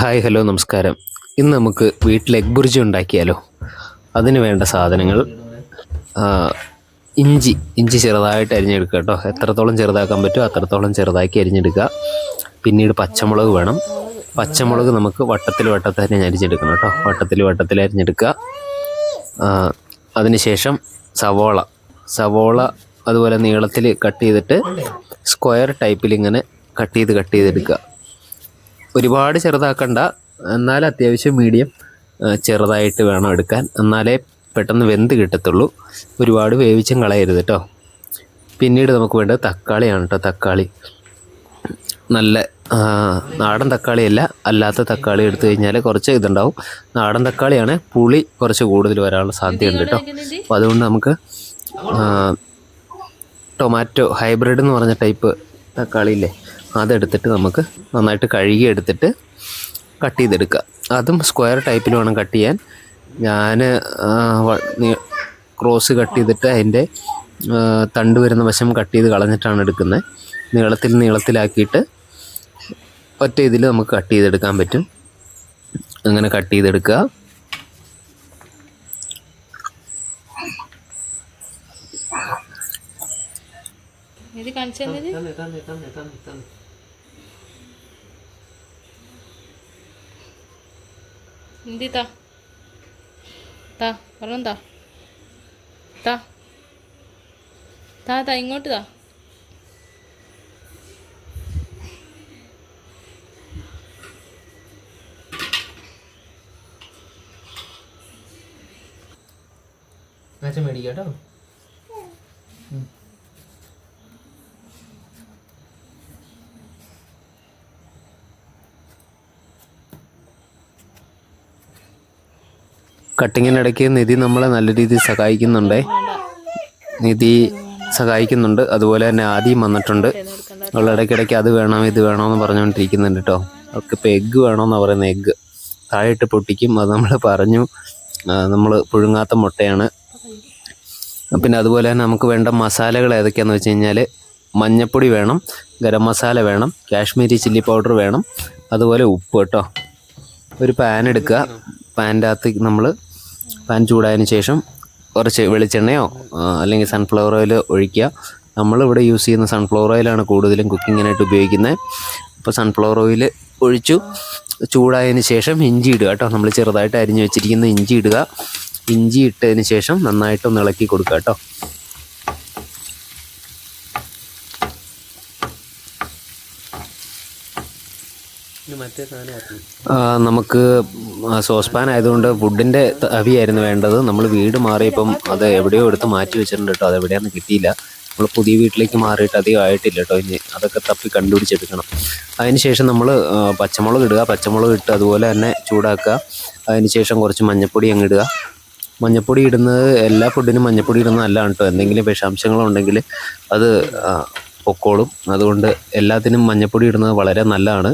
Hi hello നമസ്കാരം. ഇന്ന് നമുക്ക് വീട്ടിൽ എഗ് ബുർജി ഉണ്ടാക്കിയാലോ? അതിന് വേണ്ട സാധനങ്ങൾ ഇഞ്ചി. ഇഞ്ചി ചെറുതായിട്ട് അരിഞ്ഞെടുക്കുക കേട്ടോ. എത്രത്തോളം ചെറുതാക്കാൻ പറ്റുമോ അത്രത്തോളം ചെറുതാക്കി അരിഞ്ഞെടുക്കുക. പിന്നീട് പച്ചമുളക് വേണം. പച്ചമുളക് നമുക്ക് വട്ടത്തിൽ വട്ടത്തിൽ തന്നെ അരിഞ്ഞെടുക്കണം കേട്ടോ. വട്ടത്തിൽ വട്ടത്തിൽ അരിഞ്ഞെടുക്കുക. അതിനുശേഷം സവോള. സവോള അതുപോലെ നീളത്തിൽ കട്ട് ചെയ്തിട്ട് സ്ക്വയർ ടൈപ്പിൽ ഇങ്ങനെ കട്ട് ചെയ്ത് കട്ട് ചെയ്തെടുക്കുക. ഒരുപാട് ചെറുതാക്കണ്ട. എന്നാൽ അത്യാവശ്യം മീഡിയം ചെറുതായിട്ട് വേണം എടുക്കാൻ. എന്നാലേ പെട്ടെന്ന് വെന്ത് കിട്ടത്തുള്ളൂ. ഒരുപാട് വേവിച്ചും കളയരുത് കേട്ടോ പിന്നീട് നമുക്ക് വേണ്ടത് തക്കാളിയാണ് കേട്ടോ തക്കാളി. നല്ല നാടൻ തക്കാളിയല്ല അല്ലാത്ത തക്കാളി എടുത്തു കഴിഞ്ഞാൽ കുറച്ച് ഇതുണ്ടാവും. നാടൻ തക്കാളിയാണ് പുളി കുറച്ച് കൂടുതൽ വരാനുള്ള സാധ്യതയുണ്ട് കേട്ടോ അപ്പോൾ അതുകൊണ്ട് നമുക്ക് ടൊമാറ്റോ ഹൈബ്രിഡ് എന്ന് പറഞ്ഞ ടൈപ്പ് തക്കാളി ഇല്ലേ? അതെടുത്തിട്ട് നമുക്ക് നന്നായിട്ട് കഴുകി എടുത്തിട്ട് കട്ട് ചെയ്തെടുക്കുക. അതും സ്ക്വയർ ടൈപ്പിൽ വേണം കട്ട് ചെയ്യാൻ. ഞാൻ ക്രോസ് കട്ട് ചെയ്തിട്ട് അതിന്റെ തണ്ട് വരുന്ന വശം കട്ട് ചെയ്ത് കളഞ്ഞിട്ടാണ് എടുക്കുന്നത്. നീളത്തിൽ നീളത്തിലാക്കിയിട്ട് ഒറ്റ ഇതിൽ നമുക്ക് കട്ട് ചെയ്തെടുക്കാൻ പറ്റും. അങ്ങനെ കട്ട് ചെയ്തെടുക്കുക. ഇത് കാണിച്ചു തന്നത് എന്തി താ താ പറഞ്ഞു താ താ താ താ ഇങ്ങോട്ട് താ മേടിക്കാം കേട്ടോ കട്ടിങ്ങിനിടയ്ക്ക് നിധി നമ്മളെ നല്ല രീതിയിൽ സഹായിക്കുന്നുണ്ട്. നിധി സഹായിക്കുന്നുണ്ട്. അതുപോലെ തന്നെ ആദ്യം വന്നിട്ടുണ്ട്. അവൾ ഇടയ്ക്കിടയ്ക്ക് അത് വേണം ഇത് വേണമെന്ന് പറഞ്ഞുകൊണ്ടിരിക്കുന്നുണ്ട് കേട്ടോ. അവൾക്ക് ഇപ്പോൾ എഗ്ഗ് വേണമെന്നാണ് പറയുന്നത് എഗ്ഗ്. താഴെയിട്ട് പൊട്ടിക്കും അത് നമ്മൾ പറഞ്ഞു. നമ്മൾ പുഴുങ്ങാത്ത മുട്ടയാണ്. പിന്നെ അതുപോലെ തന്നെ നമുക്ക് വേണ്ട മസാലകൾ ഏതൊക്കെയാണെന്ന് വെച്ച് കഴിഞ്ഞാൽ മഞ്ഞപ്പൊടി വേണം ഗരം മസാല വേണം കാശ്മീരി ചില്ലി പൗഡർ വേണം അതുപോലെ ഉപ്പ് കേട്ടോ. ഒരു പാൻ എടുക്കുക. പാന്റെ അകത്ത് നമ്മൾ പാൻ ചൂടായതിന് ശേഷം കുറച്ച് വെളിച്ചെണ്ണയോ അല്ലെങ്കിൽ സൺഫ്ലവർ ഓയിൽ ഒഴിക്കുക. നമ്മളിവിടെ യൂസ് ചെയ്യുന്ന സൺഫ്ലവർ ഓയിലാണ് കൂടുതലും കുക്കിങ്ങിനായിട്ട് ഉപയോഗിക്കുന്നത്. അപ്പോൾ സൺഫ്ലവർ ഓയിൽ ഒഴിച്ചു. ചൂടായതിന് ശേഷം ഇഞ്ചി ഇടുക കേട്ടോ. നമ്മൾ ചെറുതായിട്ട് അരിഞ്ഞു വെച്ചിരിക്കുന്ന ഇഞ്ചി ഇടുക. ഇഞ്ചി ഇട്ടതിന് ശേഷം നന്നായിട്ടൊന്ന് ഇളക്കി കൊടുക്കുക കേട്ടോ. നമുക്ക് സോസ് പാൻ ആയതുകൊണ്ട് വുഡിന്റെ തവിയായിരുന്നു വേണ്ടത്. നമ്മൾ വീട് മാറിയപ്പം അത് എവിടെയോ എടുത്ത് മാറ്റി വെച്ചിട്ടുണ്ട് കേട്ടോ അത് എവിടെയാണെന്ന് കിട്ടിയില്ല. നമ്മൾ പുതിയ വീട്ടിലേക്ക് മാറിയിട്ട് അധികം ആയിട്ടില്ല കേട്ടോ ഇനി അതൊക്കെ തപ്പി കണ്ടുപിടിച്ചെടുക്കണം. അതിന് ശേഷം നമ്മൾ പച്ചമുളക് ഇടുക. പച്ചമുളക് ഇട്ട് അതുപോലെ തന്നെ ചൂടാക്കുക. അതിന് ശേഷം കുറച്ച് മഞ്ഞൾപ്പൊടി അങ്ങ് ഇടുക. മഞ്ഞപ്പൊടി ഇടുന്നത് എല്ലാ ഫുഡിനും മഞ്ഞപ്പൊടി ഇടുന്നത് നല്ലതാണ് കേട്ടോ എന്തെങ്കിലും വിഷാംശങ്ങളുണ്ടെങ്കിൽ അത് പൊക്കോളും. അതുകൊണ്ട് എല്ലാത്തിനും മഞ്ഞപ്പൊടി ഇടുന്നത് വളരെ നല്ലതാണ്.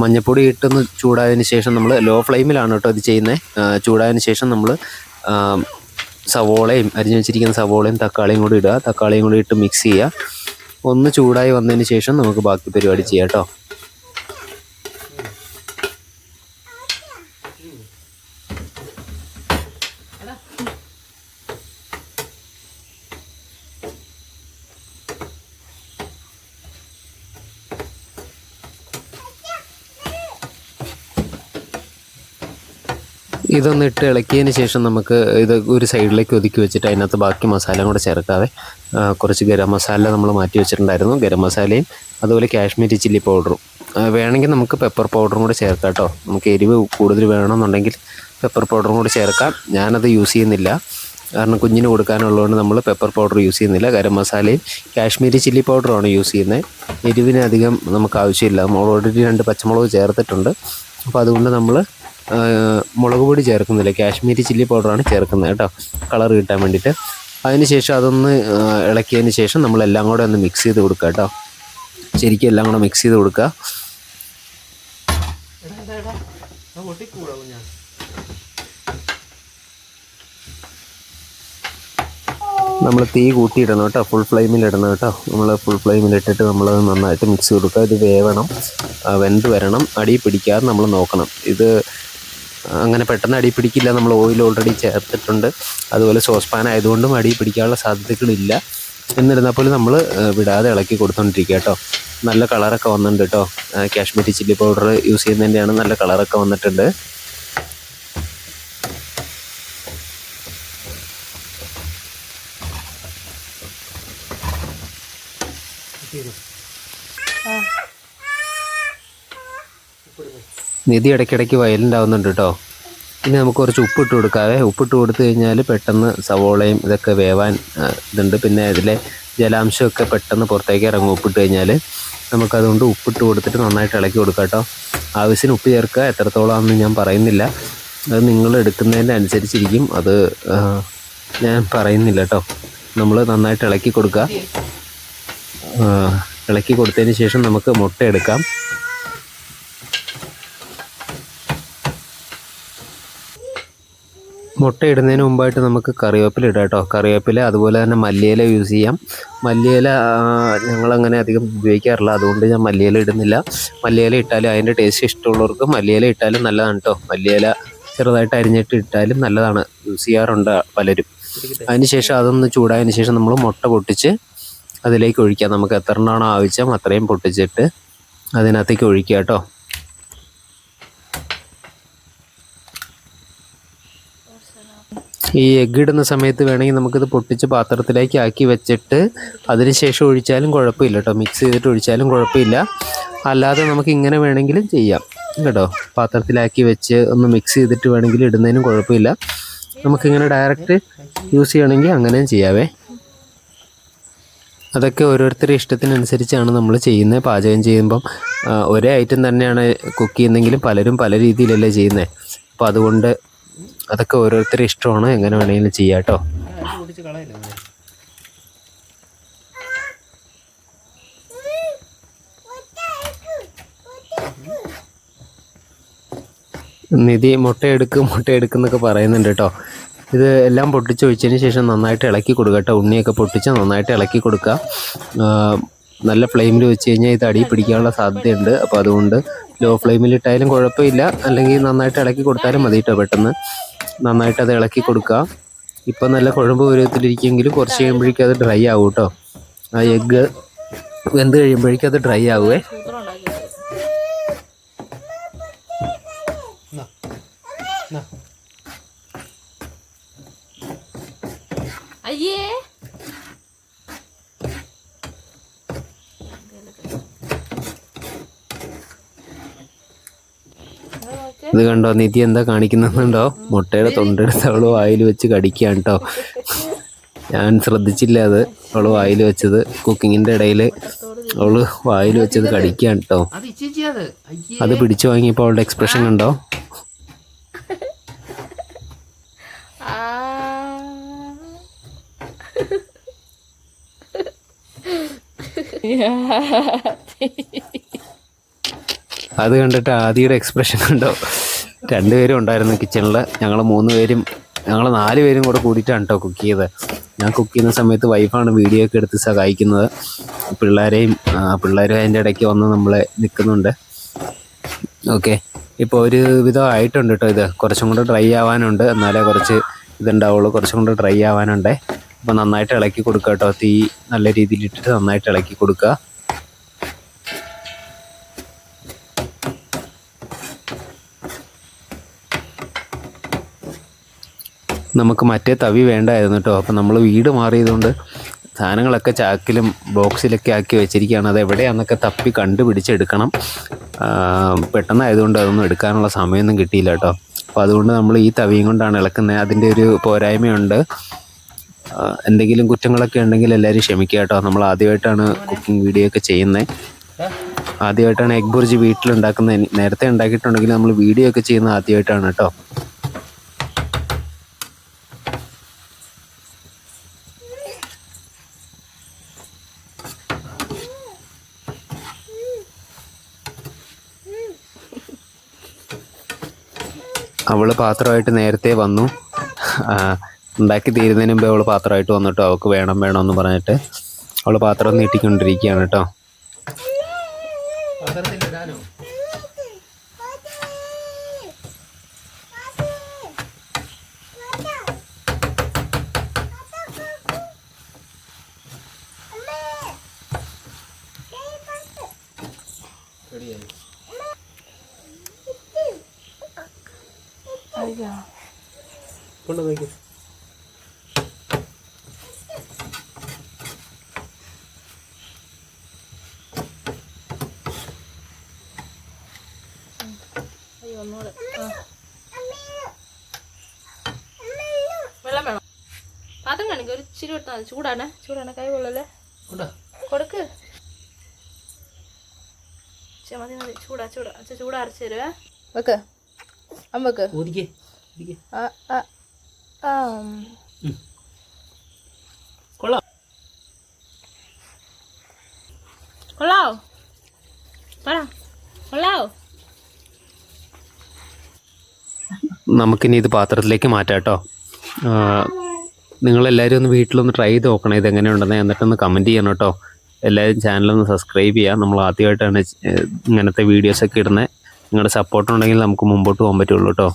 മഞ്ഞപ്പൊടി ഇട്ടൊന്ന് ചൂടായതിന് ശേഷം നമ്മൾ ലോ ഫ്ലെയിമിലാണ് കേട്ടോ ഇത് ചെയ്യുന്നത് ചൂടായതിന് ശേഷം നമ്മൾ സവോളയും അരിഞ്ഞു വെച്ചിരിക്കുന്ന സവോളയും തക്കാളിയും കൂടി ഇടുക. തക്കാളിയും കൂടി ഇട്ട് മിക്സ് ചെയ്യുക. ഒന്ന് ചൂടായി വന്നതിന് ശേഷം നമുക്ക് ബാക്കി പരിപാടി ചെയ്യാം കേട്ടോ ഇതൊന്ന് ഇട്ട് ഇളക്കിയതിന് ശേഷം നമുക്ക് ഇത് ഒരു സൈഡിലേക്ക് ഒതുക്കി വെച്ചിട്ട് അതിനകത്ത് ബാക്കി മസാലയും കൂടെ ചേർക്കാതെ കുറച്ച് ഗരം മസാല നമ്മൾ മാറ്റി വെച്ചിട്ടുണ്ടായിരുന്നു. ഗരം മസാലയും അതുപോലെ കാശ്മീരി ചില്ലി പൗഡറും. വേണമെങ്കിൽ നമുക്ക് പെപ്പർ പൗഡറും കൂടെ ചേർക്കാം കേട്ടോ. നമുക്ക് എരിവ് കൂടുതൽ വേണമെന്നുണ്ടെങ്കിൽ പെപ്പർ പൗഡറും കൂടെ ചേർക്കാം. ഞാനത് യൂസ് ചെയ്യുന്നില്ല. കാരണം കുഞ്ഞിന് കൊടുക്കാനുള്ളതുകൊണ്ട് നമ്മൾ പെപ്പർ പൗഡർ യൂസ് ചെയ്യുന്നില്ല. ഗരം മസാലയും കാശ്മീരി ചില്ലി പൗഡറുമാണ് യൂസ് ചെയ്യുന്നത് എരിവിനധികം നമുക്ക് ആവശ്യമില്ല. നമ്മൾ ഓൾറെഡി രണ്ട് പച്ചമുളക് ചേർത്തിട്ടുണ്ട്. അപ്പോൾ അതുകൊണ്ട് നമ്മൾ മുളക് പൊടി ചേർക്കുന്നില്ല കാശ്മീരി ചില്ലി പൗഡറാണ് ചേർക്കുന്നത് കേട്ടോ. കളർ കിട്ടാൻ വേണ്ടിയിട്ട്. അതിന് ശേഷം അതൊന്ന് ഇളക്കിയതിന് ശേഷം നമ്മളെല്ലാം കൂടെ ഒന്ന് മിക്സ് ചെയ്ത് കൊടുക്കുക കേട്ടോ. ശരിക്കും എല്ലാം കൂടെ മിക്സ് ചെയ്ത് കൊടുക്കുക. നമ്മൾ തീ കൂട്ടിയിടണം കേട്ടോ. ഫുൾ ഫ്ലെയിമിലിടണം കേട്ടോ. നമ്മൾ ഫുൾ ഫ്ലെയിമിലിട്ടിട്ട് നമ്മൾ നന്നായിട്ട് മിക്സ് കൊടുക്കുക. ഇത് വേവണം വെന്ത് വരണം. അടി പിടിക്കാതെ നമ്മൾ നോക്കണം. ഇത് അങ്ങനെ പെട്ടെന്ന് അടി പിടിക്കില്ല. നമ്മൾ ഓയിൽ ഓൾറെഡി ചേർത്തിട്ടുണ്ട്. അതുപോലെ സോസ്പാൻ ആയതുകൊണ്ടും അടി പിടിക്കാനുള്ള സാധ്യതകളില്ല. എന്നിരുന്നാൽ പോലും നമ്മൾ വിടാതെ ഇളക്കി കൊടുത്തോണ്ടിരിക്കുക കേട്ടോ. നല്ല കളറൊക്കെ വന്നിട്ടുണ്ട് കേട്ടോ. കാശ്മീരി ചില്ലി പൗഡർ യൂസ് ചെയ്യുന്നതിന്റെയാണ് നല്ല കളറൊക്കെ വന്നിട്ടുണ്ട്. നിധി ഇടയ്ക്കിടയ്ക്ക് വയലന്റ് ആവുന്നുണ്ട് കേട്ടോ ഇനി നമുക്ക് കുറച്ച് ഉപ്പിട്ട് കൊടുക്കാവേ. ഉപ്പിട്ട് കൊടുത്തു കഴിഞ്ഞാൽ പെട്ടെന്ന് സവോളയും ഇതൊക്കെ വേവാൻ ഇതുണ്ട്. പിന്നെ ഇതിലെ ജലാംശമൊക്കെ പെട്ടെന്ന് പുറത്തേക്ക് ഇറങ്ങും. ഉപ്പിട്ട് കഴിഞ്ഞാൽ നമുക്കതുകൊണ്ട് ഉപ്പിട്ട് കൊടുത്തിട്ട് നന്നായിട്ട് ഇളക്കി കൊടുക്കാം കേട്ടോ ആവശ്യത്തിന് ഉപ്പ് ചേർക്കുക. എത്രത്തോളമാണെന്ന് ഞാൻ പറയുന്നില്ല. അത് നിങ്ങൾ എടുക്കുന്നതിന്റെ അനുസരിച്ചിരിക്കും. അത് ഞാൻ പറയുന്നില്ല കേട്ടോ നമ്മൾ നന്നായിട്ട് ഇളക്കി കൊടുക്കുക. ഇളക്കി കൊടുത്തതിന് ശേഷം നമുക്ക് മുട്ട എടുക്കാം. മുട്ട ഇടുന്നതിന് മുമ്പായിട്ട് നമുക്ക് കറിവേപ്പില ഇടാം കേട്ടോ. കറിവേപ്പില അതുപോലെ തന്നെ മല്ലിയില യൂസ് ചെയ്യാം. മല്ലിയില ഞങ്ങളങ്ങനെ അധികം ഉപയോഗിക്കാറില്ല. അതുകൊണ്ട് ഞാൻ മല്ലിയില ഇടുന്നില്ല. മല്ലിയില ഇട്ടാലും അതിന്റെ ടേസ്റ്റ് ഇഷ്ടമുള്ളവർക്ക് മല്ലിയില ഇട്ടാലും നല്ലതാണ് കേട്ടോ. മല്ലിയില ചെറുതായിട്ട് അരിഞ്ഞിട്ട് ഇട്ടാലും നല്ലതാണ്. യൂസ് ചെയ്യാറുണ്ട് പലരും. അതിനുശേഷം അതൊന്ന് ചൂടായതിന് ശേഷം നമ്മൾ മുട്ട പൊട്ടിച്ച് അതിലേക്ക് ഒഴിക്കാം. നമുക്ക് എത്ര എണ്ണമാണോ ആവശ്യം അത്രയും പൊട്ടിച്ചിട്ട് അതിനകത്തേക്ക് ഒഴിക്കുക കേട്ടോ. ഈ എഗ്ഗ് ഇടുന്ന സമയത്ത് വേണമെങ്കിൽ നമുക്കിത് പൊട്ടിച്ച് പാത്രത്തിലേക്ക് ആക്കി വെച്ചിട്ട് അതിനുശേഷം ഒഴിച്ചാലും കുഴപ്പമില്ല കേട്ടോ. മിക്സ് ചെയ്തിട്ട് ഒഴിച്ചാലും കുഴപ്പമില്ല. അല്ലാതെ നമുക്ക് ഇങ്ങനെ വേണമെങ്കിലും ചെയ്യാം കേട്ടോ. പാത്രത്തിലാക്കി വെച്ച് ഒന്ന് മിക്സ് ചെയ്തിട്ട് വേണമെങ്കിൽ ഇടുന്നതിനും കുഴപ്പമില്ല. നമുക്കിങ്ങനെ ഡയറക്റ്റ് യൂസ് ചെയ്യണമെങ്കിൽ അങ്ങനെയും ചെയ്യാവേ. അതൊക്കെ ഓരോരുത്തരുടെ ഇഷ്ടത്തിനനുസരിച്ചാണ് നമ്മൾ ചെയ്യുന്നത്. പാചകം ചെയ്യുമ്പം ഒരേ ഐറ്റം തന്നെയാണ് കുക്ക് ചെയ്യുന്നെങ്കിലും പലരും പല രീതിയിലല്ലേ ചെയ്യുന്നത്. അപ്പോൾ അതുകൊണ്ട് അതൊക്കെ ഓരോരുത്തരുടെ ഇഷ്ടമാണ്. എങ്ങനെ വേണമെങ്കിലും ചെയ്യാം കേട്ടോ നിധി മുട്ട മുട്ടയെടുക്കുന്നൊക്കെ പറയുന്നുണ്ട് കേട്ടോ. ഇത് എല്ലാം പൊട്ടിച്ച് ഒഴിച്ചതിന് ശേഷം നന്നായിട്ട് ഇളക്കി കൊടുക്കുക കേട്ടോ. ഉണ്ണിയൊക്കെ പൊട്ടിച്ച് നന്നായിട്ട് ഇളക്കി കൊടുക്കുക. നല്ല ഫ്ലെയിമിൽ വെച്ച് കഴിഞ്ഞാൽ ഇത് അടി പിടിക്കാനുള്ള സാധ്യതയുണ്ട്. അപ്പോൾ അതുകൊണ്ട് ലോ ഫ്ലെയിമിൽ ഇട്ടാലും കുഴപ്പമില്ല. അല്ലെങ്കിൽ നന്നായിട്ട് ഇളക്കി കൊടുത്താലും മതി കേട്ടോ പെട്ടെന്ന്. നന്നായിട്ട് അത് ഇളക്കി കൊടുക്കുക. ഇപ്പം നല്ല കുഴമ്പ് പരുവത്തിലിരിക്കുമെങ്കിലും കുറച്ച് കഴിയുമ്പോഴേക്കും അത് ഡ്രൈ ആവും കേട്ടോ. ആ എഗ്ഗ് വെന്ത് കഴിയുമ്പോഴേക്കും അത് ഡ്രൈ ആവുമേ അയ്യേ. ഇത് കണ്ടോ? നിധി എന്താ കാണിക്കുന്നുണ്ടോ മുട്ടയുടെ തൊണ്ടെടുത്ത് അവൾ വായിൽ വെച്ച് കടിക്കുകയാണ് കേട്ടോ ഞാൻ ശ്രദ്ധിച്ചില്ല അത്. അവൾ വായിൽ വെച്ചത് കുക്കിങ്ങിന്റെ ഇടയിൽ അവൾ വായിൽ വെച്ചത് കടിക്കുകയാണ് കേട്ടോ അത് പിടിച്ചു വാങ്ങിയപ്പോൾ അവളുടെ എക്സ്പ്രഷൻ കണ്ടോ? ആ. അത് കണ്ടിട്ട് ആദിയുടെ എക്സ്പ്രഷൻ കണ്ടോ? രണ്ടുപേരും ഉണ്ടായിരുന്നു കിച്ചണിൽ ഞങ്ങൾ മൂന്ന് പേരും ഞങ്ങൾ നാല് പേരും കൂടെ കൂടിയിട്ടാണ് കേട്ടോ കുക്ക് ചെയ്തത്. ഞാൻ കുക്ക് ചെയ്യുന്ന സമയത്ത് വൈഫാണ് വീഡിയോ ഒക്കെ എടുത്ത് സഹായിക്കുന്നത്. പിള്ളേരെയും പിള്ളേരും അതിന്റെ ഇടയ്ക്ക് വന്ന് നമ്മളെ നിൽക്കുന്നുണ്ട്. ഓക്കെ ഇപ്പോൾ ഒരു വിധം ആയിട്ടുണ്ട് കേട്ടോ ഇത്. കുറച്ചും കൂടെ ഡ്രൈ ആവാനുണ്ട്. എന്നാലേ കുറച്ച് ഇതുണ്ടാവുള്ളൂ. കുറച്ചും കൂടെ ഡ്രൈ ആവാനുണ്ട്. അപ്പോൾ നന്നായിട്ട് ഇളക്കി കൊടുക്കുക കേട്ടോ തീ നല്ല രീതിയിൽ ഇട്ടിട്ട് നന്നായിട്ട് ഇളക്കി കൊടുക്കുക നമുക്ക് മറ്റേ തവി വേണ്ടായിരുന്നു കേട്ടോ. അപ്പോൾ നമ്മൾ വീട് മാറിയതുകൊണ്ട് സാധനങ്ങളൊക്കെ ചാക്കിലും ബോക്സിലൊക്കെ ആക്കി വെച്ചിരിക്കുകയാണ്. അത് എവിടെയാണെന്നൊക്കെ തപ്പി കണ്ടുപിടിച്ചെടുക്കണം. പെട്ടെന്നായതുകൊണ്ട് അതൊന്നും എടുക്കാനുള്ള സമയമൊന്നും കിട്ടിയില്ല കേട്ടോ. അപ്പോൾ അതുകൊണ്ട് നമ്മൾ ഈ തവിയും കൊണ്ടാണ് ഇളക്കുന്നത്. അതിന്റെ ഒരു പോരായ്മയുണ്ട്. എന്തെങ്കിലും കുറ്റങ്ങളൊക്കെ ഉണ്ടെങ്കിൽ എല്ലാവരും ക്ഷമിക്കുക കേട്ടോ. നമ്മൾ ആദ്യമായിട്ടാണ് കുക്കിംഗ് വീഡിയോ ഒക്കെ ചെയ്യുന്നത്. ആദ്യമായിട്ടാണ് എഗ് ബുർജി വീട്ടിലുണ്ടാക്കുന്നത് നേരത്തെ ഉണ്ടാക്കിയിട്ടുണ്ടെങ്കിൽ നമ്മൾ വീഡിയോ ഒക്കെ ചെയ്യുന്നത് ആദ്യമായിട്ടാണ് കേട്ടോ. അവൾ പാത്രമായിട്ട് നേരത്തെ വന്നു. ഉണ്ടാക്കി തീരുന്നതിന് മുമ്പേ അവൾ പാത്രമായിട്ട് വന്നിട്ടോ അവൾക്ക് വേണം വേണം എന്ന് പറഞ്ഞിട്ട്. അവൾ പാത്രം നീട്ടിക്കൊണ്ടിരിക്കുകയാണ് കേട്ടോ. അയ്യോ ഒന്നുകൂടെ ആ. വെള്ളം വേണം പാത്രം കാണിക്ക ഒരു ഇച്ചിരി കൊടുത്താൽ മതി ചൂടാണ് ചൂടാണ് കൈ കൊള്ളല്ലേ കൊടുക്ക് ചെ, മതി മതി ചൂടാ ചൂടാ അച്ഛ ചൂടാ അരച്ച് തരുവേ വെക്ക് അമ്മ വെക്ക് ആ, ആ, ആ. കൊള്ളാവോ? പറ. കൊള്ളാവോ? നമുക്കിനി ഇത് പാത്രത്തിലേക്ക് മാറ്റാം കേട്ടോ. നിങ്ങളെല്ലാവരും ഒന്ന് വീട്ടിലൊന്ന് ട്രൈ ചെയ്ത് നോക്കണം ഇത് എങ്ങനെയുണ്ടെന്ന്. എന്നിട്ടൊന്ന് കമന്റ് ചെയ്യണം കേട്ടോ. എല്ലാവരും ചാനലൊന്ന് സബ്സ്ക്രൈബ് ചെയ്യുക. നമ്മൾ ആദ്യമായിട്ടാണ് ഇങ്ങനത്തെ വീഡിയോസൊക്കെ ഇടുന്നത്. നിങ്ങളുടെ സപ്പോർട്ട് ഉണ്ടെങ്കിൽ നമുക്ക് മുമ്പോട്ട് പോകാൻ പറ്റുള്ളൂ കേട്ടോ